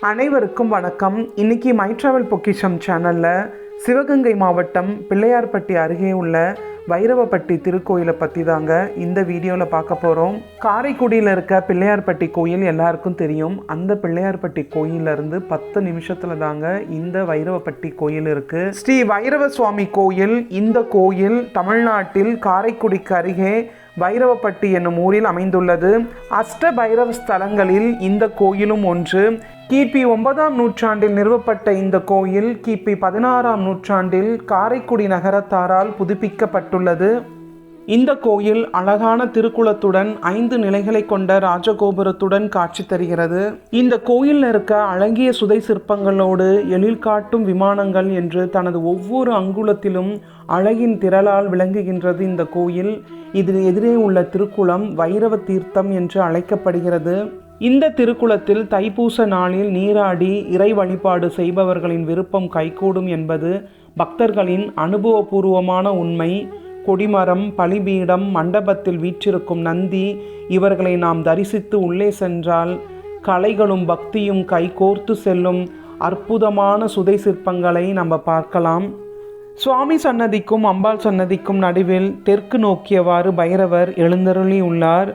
அனைவருக்கும் வணக்கம். இன்னைக்கு மை டிராவல் பொக்கிஷம் சேனலில் சிவகங்கை மாவட்டம் பிள்ளையார்பட்டி அருகே உள்ள வைரவப்பட்டி திருக்கோயிலை பற்றி தாங்க இந்த வீடியோவில் பார்க்க போகிறோம் காரைக்குடியில் இருக்க பிள்ளையார்பட்டி கோயில் எல்லாருக்கும் தெரியும். அந்த பிள்ளையார்பட்டி கோயிலிருந்து பத்து நிமிஷத்தில் தாங்க இந்த வைரவப்பட்டி கோயில் இருக்குது ஸ்ரீ வைரவ சுவாமி கோயில். இந்த கோயில் தமிழ்நாட்டில் காரைக்குடிக்கு அருகே வைரவப்பட்டி என்னும் ஊரில் அமைந்துள்ளது. அஷ்ட பைரவ ஸ்தலங்களில் இந்த கோயிலும் ஒன்று. கிபி ஒன்பதாம் நூற்றாண்டில் நிறுவப்பட்ட இந்த கோயில் கிபி பதினாறாம் நூற்றாண்டில் காரைக்குடி நகரத்தாரால் புதுப்பிக்கப்பட்டுள்ளது. இந்த கோயில் அழகான திருக்குளத்துடன் ஐந்து நிலைகளை கொண்ட ராஜகோபுரத்துடன் காட்சி தருகிறது. இந்த கோயிலில் இருக்க அழகிய சுதை சிற்பங்களோடு எழில் காட்டும் விமானங்கள் என்று தனது ஒவ்வொரு அங்குலத்திலும் அழகின் திரளால் விளங்குகின்றது இந்த கோயில். இதில் எதிரே உள்ள திருக்குளம் வைரவ தீர்த்தம் என்று அழைக்கப்படுகிறது. இந்த திருக்குளத்தில் தைப்பூச நாளில் நீராடி இறை வழிபாடு செய்பவர்களின் விருப்பம் கைகூடும் என்பது பக்தர்களின் அனுபவபூர்வமான உண்மை. கொடிமரம் பலிபீடம் மண்டபத்தில் வீற்றிருக்கும் நந்தி இவர்களை நாம் தரிசித்து உள்ளே சென்றால் கலைகளும் பக்தியும் கைகோர்த்து செல்லும் அற்புதமான சுதை சிற்பங்களை நம்ம பார்க்கலாம். சுவாமி சன்னதிக்கும் அம்பாள் சன்னதிக்கும் நடுவில் தெற்கு நோக்கியவாறு பைரவர் எழுந்தருளி உள்ளார்.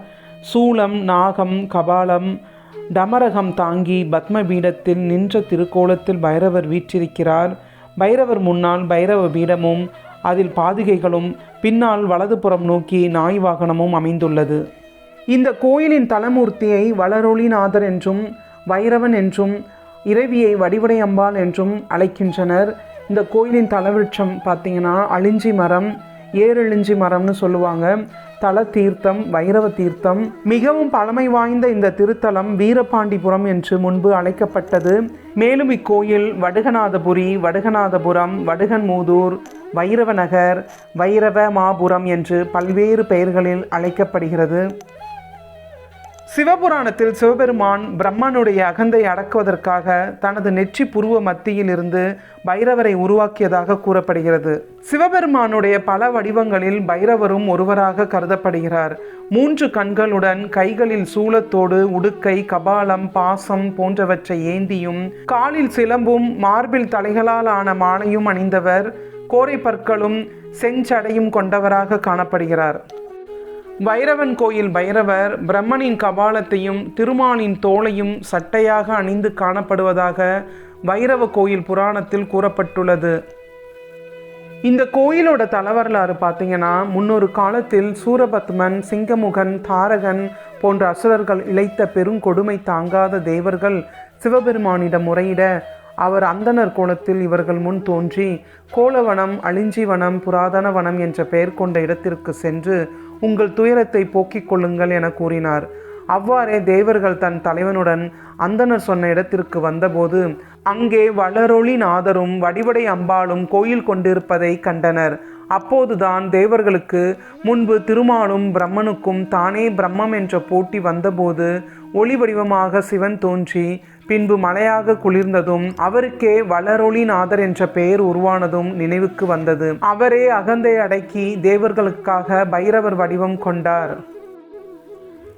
சூலம் நாகம் கபாலம் டமரகம் தாங்கி பத்ம பீடத்தில் நின்ற திருக்கோலத்தில் பைரவர் வீற்றிருக்கிறார். பைரவர் முன்னால் பைரவ பீடமும் அதில் பாதுகைகளும் பின்னால் வலதுபுறம் நோக்கி நாய் வாகனமும் அமைந்துள்ளது. இந்த கோயிலின் தலமூர்த்தியை வளரொளிநாதர் என்றும் வைரவன் என்றும் இறைவியை வடிவடை அம்பாள் என்றும் அழைக்கின்றனர். இந்த கோயிலின் தலவிருட்சம் பார்த்தீங்கன்னா அழிஞ்சி மரம் ஏரெழிஞ்சி மரம்னு சொல்லுவாங்க. தல தீர்த்தம் வைரவ தீர்த்தம் மிகவும் பழமை வாய்ந்த இந்த திருத்தலம் வீரபாண்டிபுரம் என்று முன்பு அழைக்கப்பட்டது. மேலும் இக்கோயில் வடுகநாதபுரி வடுகநாதபுரம் வடுகன்மூதூர் வைரவநகர் வைரவ மாபுரம் என்று பல்வேறு பெயர்களில் அழைக்கப்படுகிறது. சிவபுராணத்தில் சிவபெருமான் பிரம்மனுடைய அகந்தை அடக்குவதற்காக தனது நெற்றி புருவ மத்தியில் இருந்து பைரவரை உருவாக்கியதாக கூறப்படுகிறது. சிவபெருமானுடைய பல வடிவங்களில் பைரவரும் ஒருவராக கருதப்படுகிறார். மூன்று கண்களுடன் கைகளில் சூலத்தோடு உடுக்கை கபாலம் பாசம் போன்றவற்றை ஏந்தியும் காலில் சிலம்பும் மார்பில் தலைகளால் ஆன மாலையும் அணிந்தவர் கோரை பற்களும் செஞ்சடையும் கொண்டவராக காணப்படுகிறார். வைரவன் கோயில் பைரவர் பிரம்மனின் கபாலத்தையும் திருமாலின் தோலையும் சட்டையாக அணிந்து காணப்படுவதாக வைரவ கோயில் புராணத்தில் கூறப்பட்டுள்ளது. இந்த கோயிலோட தலவரலாறு பார்த்தீங்கன்னா முன்னொரு காலத்தில் சூரபத்மன் சிங்கமுகன் தாரகன் போன்ற அசுரர்கள் இழைத்த பெருங்கொடுமை தாங்காத தேவர்கள் சிவபெருமானிடம் முறையிட அவர் அந்தனர் கோலத்தில் இவர்கள் முன் தோன்றி கோலவனம் அழிஞ்சிவனம் புராதன வனம் என்ற பெயர் கொண்ட இடத்திற்கு சென்று உங்கள் துயரத்தை போக்கிக் கொள்ளுங்கள் என கூறினார். அவ்வாறே தேவர்கள் தன் தலைவனுடன் அந்தனர் சொன்ன இடத்திற்கு வந்தபோது அங்கே வளரொளி நாதரும் வடிவடை அம்பாளும் கோயில் கொண்டிருப்பதை கண்டனர். அப்போதுதான் தேவர்களுக்கு முன்பு திருமாலும் பிரம்மனுக்கும் தானே பிரம்மம் என்ற போட்டி வந்தபோது ஒளி வடிவமாக சிவன் தோன்றி பின்பு மலையாக குளிர்ந்ததும் அவருக்கே வளரொளிநாதர் என்ற பெயர் உருவானதும் நினைவுக்கு வந்தது. அவரே அகந்தை அடக்கி தேவர்களுக்காக பைரவர் வடிவம் கொண்டார்.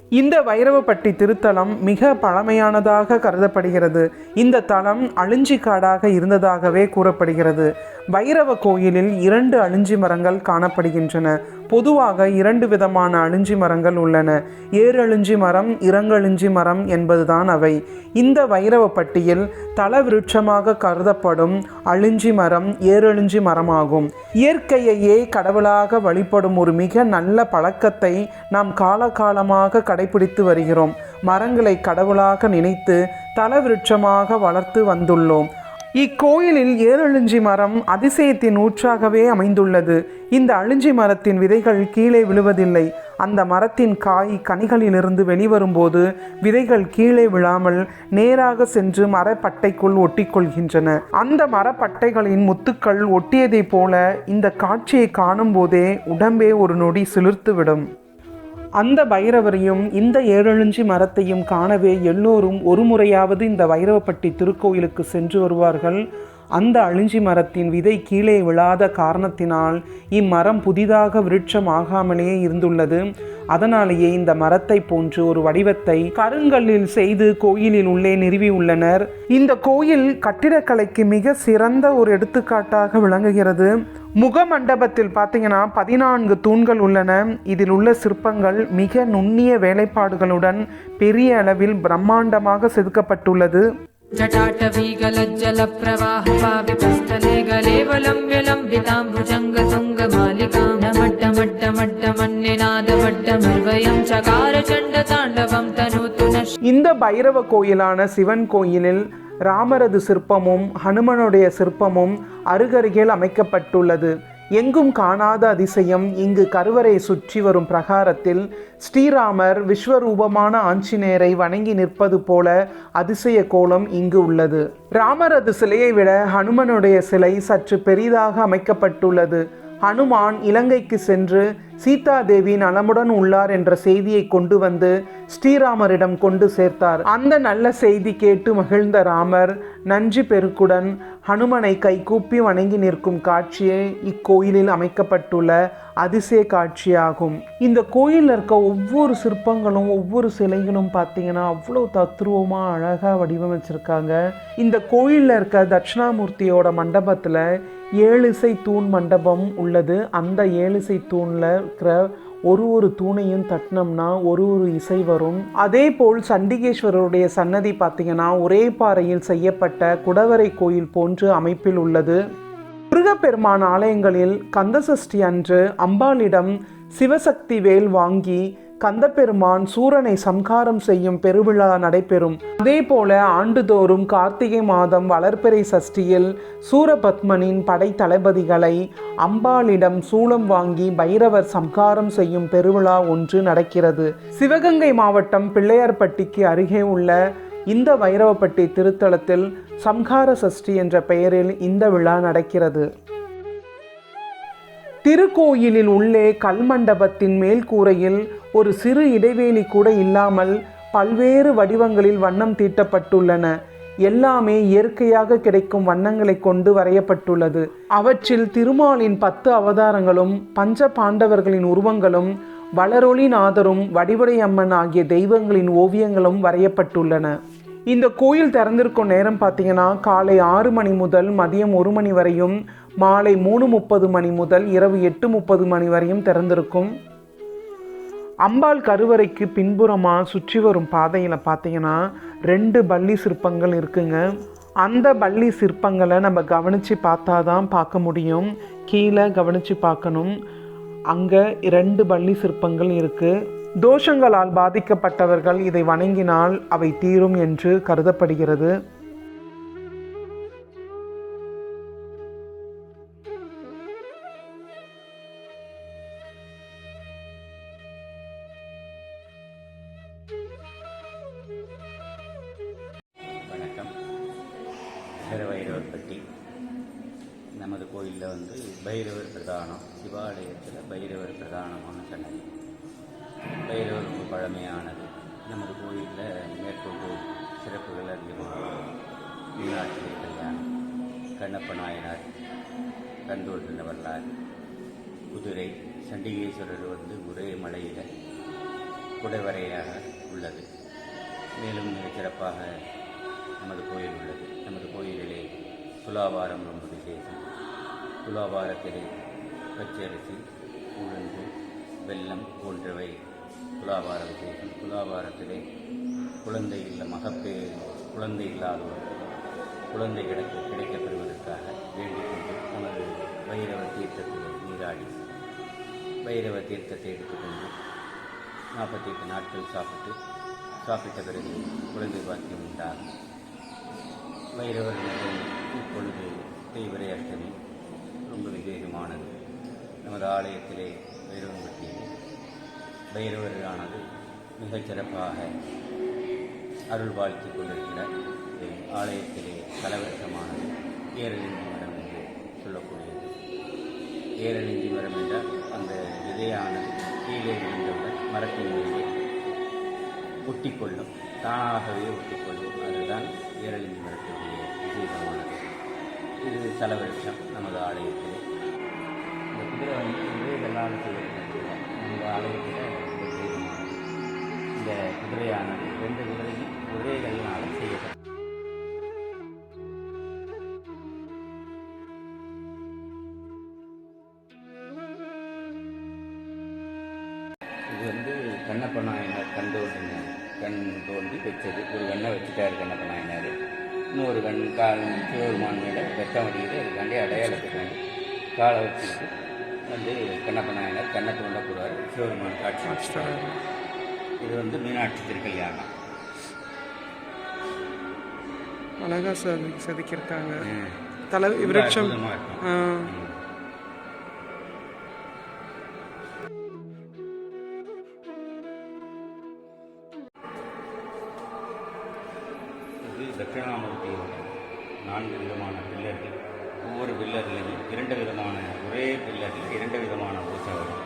இந்த வைரவப்பட்டி திருத்தலம் மிக பழமையானதாக கருதப்படுகிறது. இந்த தலம் அழிஞ்சிக்காடாக இருந்ததாகவே கூறப்படுகிறது. வைரவ கோயிலில் இரண்டு அழிஞ்சி மரங்கள் காணப்படுகின்றன. பொதுவாக இரண்டு விதமான அழிஞ்சி மரங்கள் உள்ளன. ஏரழிஞ்சி மரம் இறங்கழிஞ்சி மரம் என்பதுதான் அவை. இந்த வைரவப்பட்டியில் தல விருட்சமாக கருதப்படும் அழிஞ்சி மரம் ஏரழிஞ்சி மரமாகும். இயற்கையையே கடவுளாக வழிபடும் ஒரு மிக நல்ல பழக்கத்தை நாம் காலகாலமாக கடைபிடித்து வருகிறோம். மரங்களை கடவுளாக நினைத்து தல விருட்சமாக வளர்த்து வந்துள்ளோம். இக்கோயிலில் ஏழழிஞ்சி மரம் அதிசயத்தின் ஊற்றாகவே அமைந்துள்ளது. இந்த அழிஞ்சி மரத்தின் விதைகள் கீழே விழுவதில்லை. அந்த மரத்தின் காய் கனிகளிலிருந்து வெளிவரும்போது விதைகள் கீழே விழாமல் நேராக சென்று மரப்பட்டைக்குள் ஒட்டிக்கொள்கின்றன. அந்த மரப்பட்டைகளின் முத்துக்கள் ஒட்டியதைப் போல இந்த காட்சியை காணும்போதே உடம்பே ஒரு நொடி சிலிர்த்துவிடும். அந்த பைரவரையும் இந்த ஏழெழுஞ்சி மரத்தையும் காணவே எல்லோரும் ஒரு முறையாவது இந்த வைரவப்பட்டி திருக்கோயிலுக்கு சென்று வருவார்கள். அந்த அழிஞ்சி மரத்தின் விதை கீழே விழாத காரணத்தினால் இம்மரம் புதிதாக விருட்சம் ஆகாமலேயே இருந்துள்ளது. அதனாலேயே இந்த மரத்தை போன்று ஒரு வடிவத்தை கருங்கல்லில் செய்து கோயிலில் உள்ளே நிறுவி உள்ளனர். இந்த கோயில் கட்டிடக்கலைக்கு மிக சிறந்த ஒரு எடுத்துக்காட்டாக விளங்குகிறது. முக மண்டபத்தில் பார்த்தீங்கன்னா பதினான்கு தூண்கள் உள்ளன. இதில் உள்ள சிற்பங்கள் மிக நுண்ணிய வேலைப்பாடுகளுடன் பெரிய அளவில் பிரம்மாண்டமாக செதுக்கப்பட்டுள்ளது. जटाटवीगलज्जलप्रवाहपावितस्थले गलेवलम्ब्य लम्बिताम्बुजङ्गतुङ्गमालिकां नमट्टमट्टमट्टमन्यनादमट्टमर्वयं चकार चण्डताण्डवं तनोतु नश् இந்த பைரவ கோயிலான சிவன் கோயிலில் ராமரது சிற்பமும் ஹனுமனுடைய சிற்பமும் அருகருகில் அமைக்கப்பட்டுள்ளது எங்கும் காணாத அதிசயம் இங்கு கருவறை சுற்றி வரும் பிரகாரத்தில் ஸ்ரீராமர் விஸ்வரூபமான ஆஞ்சநேயரை வணங்கி நிற்பது போல அதிசய கோலம் இங்கு உள்ளது. ராமரது சிலையை விட ஹனுமனுடைய சிலை சற்று பெரிதாக அமைக்கப்பட்டுள்ளது. ஹனுமான் இலங்கைக்கு சென்று சீதாதேவி நலமுடன் உள்ளார் என்ற செய்தியை கொண்டு வந்து ஸ்ரீராமரிடம் கொண்டு சேர்த்தார். அந்த நல்ல செய்தி கேட்டு மகிழ்ந்த ராமர் நன்றி பெருக்குடன் ஹனுமனை கைகூப்பி வணங்கி நிற்கும் காட்சியே இக்கோயிலில் அமைக்கப்பட்டுள்ள அதிசய காட்சியாகும். இந்த கோயிலில் இருக்க ஒவ்வொரு சிற்பங்களும் ஒவ்வொரு சிலைகளும் பார்த்தீங்கன்னா அவ்வளோ தத்ரூபமாக அழகாக வடிவமைச்சிருக்காங்க. இந்த கோயிலில் இருக்க தட்சிணாமூர்த்தியோட மண்டபத்தில் ஏழிசை தூண் மண்டபம் உள்ளது. அந்த ஏழிசை தூணில் இருக்கிற ஒரு ஒரு தூணையும் தட்டினோம்னா ஒரு ஒரு இசை வரும். அதே போல் சண்டிகேஸ்வரருடைய சன்னதி பார்த்தீங்கன்னா ஒரே பாறையில் செய்யப்பட்ட குடவரை கோயில் போன்று அமைப்பில் உள்ளது. முருகப்பெருமான் ஆலயங்களில் கந்தசஷ்டி அன்று அம்பாளிடம் சிவசக்தி வேல் வாங்கி கந்தப்பெருமான் சூரனை சம்காரம் செய்யும் பெருவிழா நடைபெறும். அதே போல ஆண்டுதோறும் கார்த்திகை மாதம் வளர்பிறை சஷ்டியில் சூரபத்மனின் படை தளபதிகளை அம்பாளிடம் சூளம் வாங்கி பைரவர் சம்காரம் செய்யும் பெருவிழா ஒன்று நடக்கிறது. சிவகங்கை மாவட்டம் பிள்ளையார்பட்டிக்கு அருகே உள்ள இந்த வைரவப்பட்டி திருத்தலத்தில் சம்ஹார சஷ்டி என்ற பெயரில் இந்த விழா நடக்கிறது. திருக்கோயிலில் உள்ளே கல்மண்டபத்தின் மேல் கூரையில் ஒரு சிறு இடைவேளி கூட இல்லாமல் பல்வேறு வடிவங்களில் வண்ணம் தீட்டப்பட்டுள்ளன. எல்லாமே இயற்கையாக கிடைக்கும் வண்ணங்களை கொண்டு வரையப்பட்டுள்ளது. அவற்றில் திருமாலின் பத்து அவதாரங்களும் பஞ்ச பாண்டவர்களின் உருவங்களும் வளரொளி நாதரும் வடிவுடை அம்மன் ஆகிய தெய்வங்களின் ஓவியங்களும் வரையப்பட்டுள்ளன. இந்த கோயில் திறந்திருக்கும் நேரம் பார்த்தீங்கன்னா காலை ஆறு மணி முதல் மதியம் ஒரு மணி வரையும் மாலை மூணு முப்பது மணி முதல் இரவு எட்டு முப்பது மணி வரையும் திறந்திருக்கும். அம்பாள் கருவறைக்கு பின்புறமாக சுற்றி வரும் பாதையில் பார்த்தீங்கன்னா ரெண்டு பள்ளி சிற்பங்கள் இருக்குங்க. அந்த பள்ளி சிற்பங்களை நம்ம கவனித்து பார்த்தா தான் பார்க்க முடியும். கீழே கவனித்து பார்க்கணும். அங்கே இரண்டு பள்ளி சிற்பங்கள் இருக்குது தோஷங்களால் பாதிக்கப்பட்டவர்கள் இதை வணங்கினால் அவை தீரும் என்று கருதப்படுகிறது. நமது கோயிலில் வந்து பைரவர் பிரதானம் சிவாலயத்தில் பைரவர் பிரதானமான சன்னதி. பைரவர் ரொம்ப பழமையானது. நமது கோயிலில் மேற்கொண்டு சிறப்புகள் அதிகமாக மீனாட்சி கல்யாணம். கண்ணப்ப நாயனார் கண்டோர் வரலாறு குதிரை சண்டிகேஸ்வரர் வந்து ஒரே மலையில் குடைவரையாக உள்ளது. மேலும் மிகச் சிறப்பாக நமது கோயில் உள்ளது. நமது கோயிலிலே துலாபாரம் ரொம்ப விசேஷம். துலாபாரத்திலே பச்சரிசி உளுந்து வெல்லம் போன்றவை துலாபார விசேஷம் துலாபாரத்திலே குழந்தை இல்லை மகப்பே குழந்தை இல்லாதவர் குழந்தை கிடைக்க கிடைக்கப் பெறுவதற்காக வேண்டிக் கொண்டு நமது வைரவ தீர்த்தத்திலே நீராடி வைரவ தீர்த்தத்தை எடுத்துக்கொண்டு நாற்பத்தி எட்டு நாட்கள் சாப்பிட்டு சாப்பிட்ட பிறகு குழந்தை பாக்கியம் உண்டாகும். வைரவர்கள் இப்பொழுது தேய்வரை அஷ்டமி ரொம்ப விசேஷமானது. நமது ஆலயத்திலே வைரவம்பட்டியில் பைரவரானது மிகச் சிறப்பாக அருள் வாழ்த்திக் கொண்டிருக்கிறார். ஆலயத்திலே கலவரசமானது ஏரலிஞ்சி மரம் என்று சொல்லக்கூடியது. ஏரலிஞ்சி மரம் என்றால் அந்த விதையானது கீழே விழுந்தவுடன் மரத்தின் மீது ஒட்டிக்கொள்ளும் தானாகவே ஒட்டிக்கொள்ளும். அதுதான் ஏரலிஞ்சி மரத்தினுடைய விசேஷமானது. இது நமது ஆலயத்தில். இந்த குதிரை வந்து குதிரைகளால் செய்யப்பட்டது நமது ஆலயத்தில் ரொம்ப விசேஷமானது இந்த குதிரையானது ரெண்டு குதிரையும் குதிரைகளினால் செய்யப்பட்டது. இது வந்து கண்ணப்ப நாயனார் கண் தோன்றின கண் தோன்றி வச்சது. ஒரு கண்ணை வச்சுட்டார் கண்ணப்ப நாயனார். இன்னொரு கண் கால் சிவபெருமான் மேலே வெட்டம் அடிக்குது அதுக்காண்டி அடையாளத்துக்காண்டி காலை வச்சுக்கிட்டு வந்து கண்ணப்ப நாயனார் கண்ணை தோண்ட போடுவார். சிவபெருமான் காட்சி இது வந்து மீனாட்சி திருக்கல்யாணம். அழகா சதி செதுக்கியிருக்காங்க ம். தலை விருட்சம். தட்சிணாமூர்த்தியோட நான்கு விதமான பில்லர்கள் ஒவ்வொரு பில்லர்லையும் இரண்டு விதமான ஒரே பில்லரில் இரண்டு விதமான வரும்.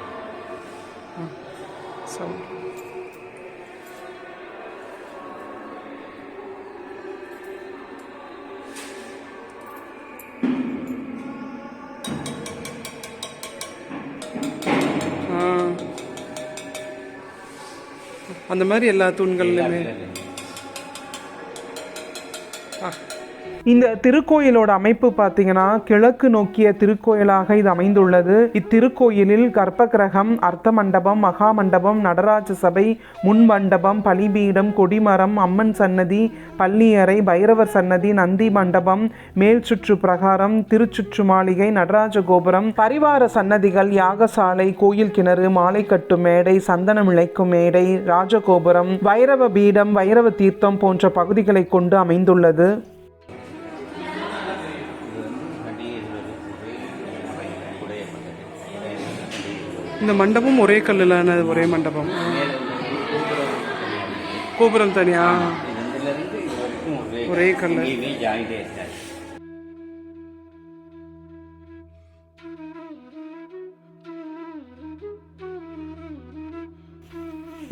ஆ. அந்த மாதிரி எல்லா தூண்கள்லையுமே இந்த திருக்கோயிலோட அமைப்பு பார்த்தீங்கன்னா கிழக்கு நோக்கிய திருக்கோயிலாக இது அமைந்துள்ளது. இத்திருக்கோயிலில் கர்ப்பகிரகம் அர்த்த மண்டபம் மகா மண்டபம் நடராஜ சபை முன் மண்டபம் பலிபீடம் கொடிமரம் அம்மன் சன்னதி பள்ளியறை பைரவர் சன்னதி நந்தி மண்டபம் மேல் சுற்று பிரகாரம் திருச்சுற்று மாளிகை நடராஜ கோபுரம் பரிவார சன்னதிகள் யாகசாலை கோயில் கிணறு மாலை கட்டும் மேடை சந்தனம் இழைக்கும் மேடை ராஜகோபுரம் வைரவ பீடம் வைரவ தீர்த்தம் போன்ற பகுதிகளை கொண்டு அமைந்துள்ளது. இந்த மண்டபம் ஒரே கல்லிலான ஒரே மண்டபம். கோபுரம் தனியா? ஒரே கல்லு.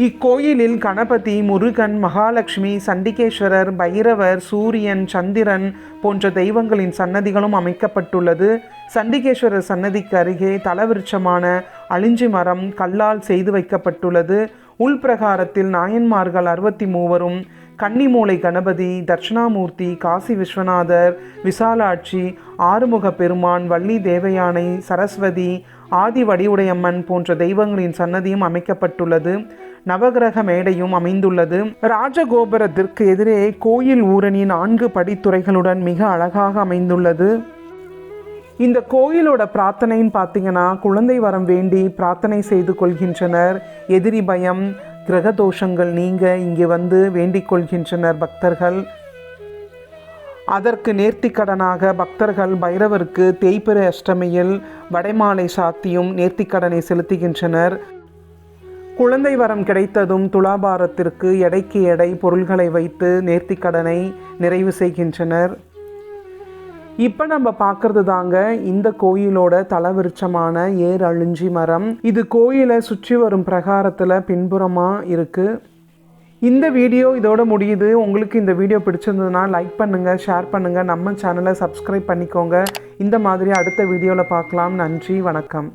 இக்கோயிலில் கணபதி முருகன் மகாலட்சுமி சண்டிகேஸ்வரர் பைரவர் சூரியன் சந்திரன் போன்ற தெய்வங்களின் சன்னதிகளும் அமைக்கப்பட்டுள்ளது. சண்டிகேஸ்வரர் சன்னதிக்கு அருகே தலவிருட்சமான அழிஞ்சி மரம் கல்லால் செய்து வைக்கப்பட்டுள்ளது. உள்பிரகாரத்தில் நாயன்மார்கள் அறுபத்தி மூவரும் கன்னிமூலை கணபதி தட்சிணாமூர்த்தி காசி விஸ்வநாதர் விசாலாட்சி ஆறுமுக பெருமான் வள்ளி தேவயானை சரஸ்வதி ஆதி வடிவுடையம்மன் போன்ற தெய்வங்களின் சன்னதியும் அமைக்கப்பட்டுள்ளது. நவகிரக மேடையும் அமைந்துள்ளது. ராஜகோபுரத்திற்கு எதிரே கோயில் ஊரணி நான்கு படித்துறைகளுடன் மிக அழகாக அமைந்துள்ளது. இந்த கோயிலோட பிரார்த்தனைன்னு பார்த்தீங்கன்னா குழந்தை வரம் வேண்டி பிரார்த்தனை செய்து கொள்கின்றனர். எதிரி பயம் கிரக தோஷங்கள் நீங்க இங்கே வந்து வேண்டிக் கொள்கின்றனர் பக்தர்கள். அதற்கு நேர்த்திக்கடனாக பக்தர்கள் பைரவருக்கு தேய்பிறை அஷ்டமியில் வடைமாலை சாத்தியும் நேர்த்திக்கடனை செலுத்துகின்றனர். குழந்தை வரம் கிடைத்ததும் துலாபாரத்திற்கு எடைக்கு எடை பொருள்களை வைத்து நேர்த்திக்கடனை நிறைவு செய்கின்றனர். இப்போ நம்ம பார்க்கறது தாங்க இந்த கோயிலோட தலவிருச்சமான ஏர் அழிஞ்சி மரம். இது கோயிலை சுற்றி வரும் பிரகாரத்தில் பின்புறமாக இருக்குது இந்த வீடியோ இதோட முடியுது. உங்களுக்கு இந்த வீடியோ பிடிச்சிருந்ததுன்னா லைக் பண்ணுங்கள் ஷேர் பண்ணுங்கள் நம்ம சேனலை சப்ஸ்கிரைப் பண்ணிக்கோங்க. இந்த மாதிரி அடுத்த வீடியோவில் பார்க்கலாம். நன்றி வணக்கம்.